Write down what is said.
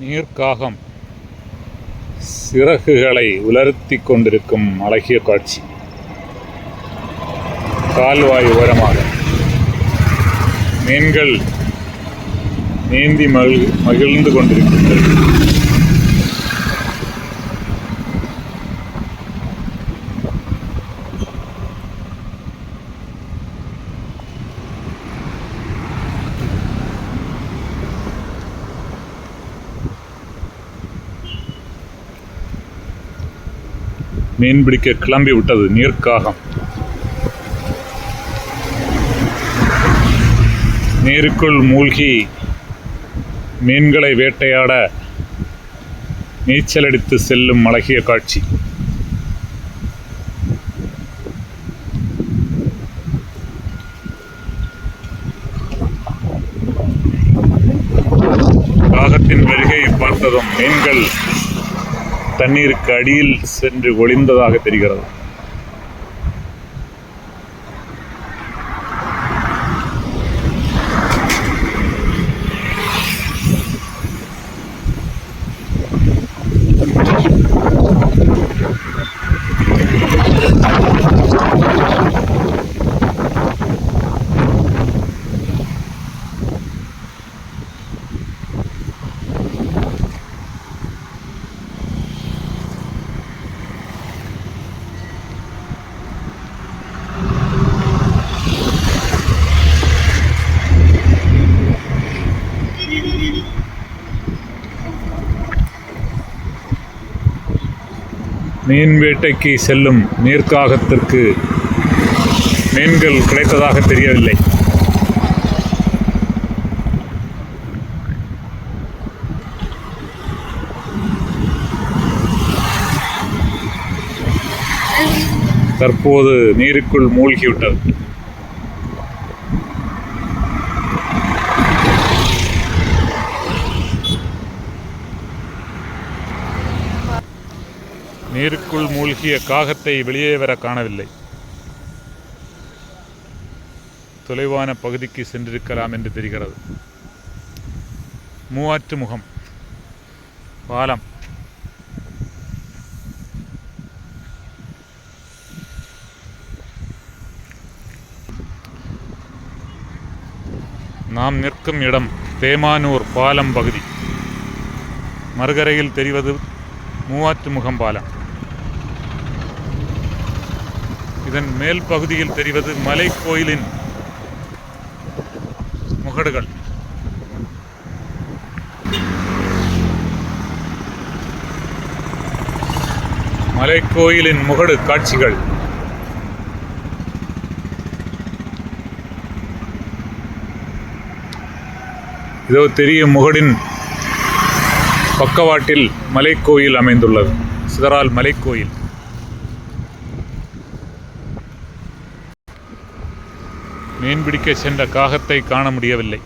நீர்க்காகம். சிறகுகளை உலர்த்திக் கொண்டிருக்கும் அழகிய காட்சி. கால்வாய் ஓரமாக. மீன்கள் நீந்தி மகிழ் மகிழ்ந்து கொண்டிருக்கின்றன. மீன் பிடிக்க கிளம்பி விட்டது நீர்க்காகம். நீருக்குள் மூழ்கி மீன்களை வேட்டையாட நீச்சலடித்து செல்லும் அழகிய காட்சி. காகத்தின் வருகையை பார்த்ததும் மீன்கள் தண்ணீருக்கு அடியில் சென்று ஒளிந்ததாக தெரிகிறது. மீன் வேட்டைக்கு செல்லும் நீர்க்காகத்திற்கு மீன்கள் கிடைத்ததாக தெரியவில்லை. தற்போது நீருக்குள் மூழ்கிவிட்டது. நீருக்குள் மூழ்கிய காகத்தை வெளியே வர காணவில்லை. தொலைவான பகுதிக்கு சென்றிருக்கலாம் என்று தெரிகிறது. மூவாற்று முகம் பாலம். நாம் நிற்கும் இடம் தேமானூர் பாலம் பகுதி. மறுகரையில் தெரிவது மூவாற்று முகம் பாலம். இதன் மேல் பகுதியில் தெரிவது மலை கோயிலின் முகடுகள். மலை கோயிலின் முகடு காட்சிகள். இதோ தெரியும் முகடின் பக்கவாட்டில் மலைக்கோயில் அமைந்துள்ளது. சிதறால் மலைக்கோயில். மீன்பிடிக்க சென்ற காகத்தை காண முடியவில்லை.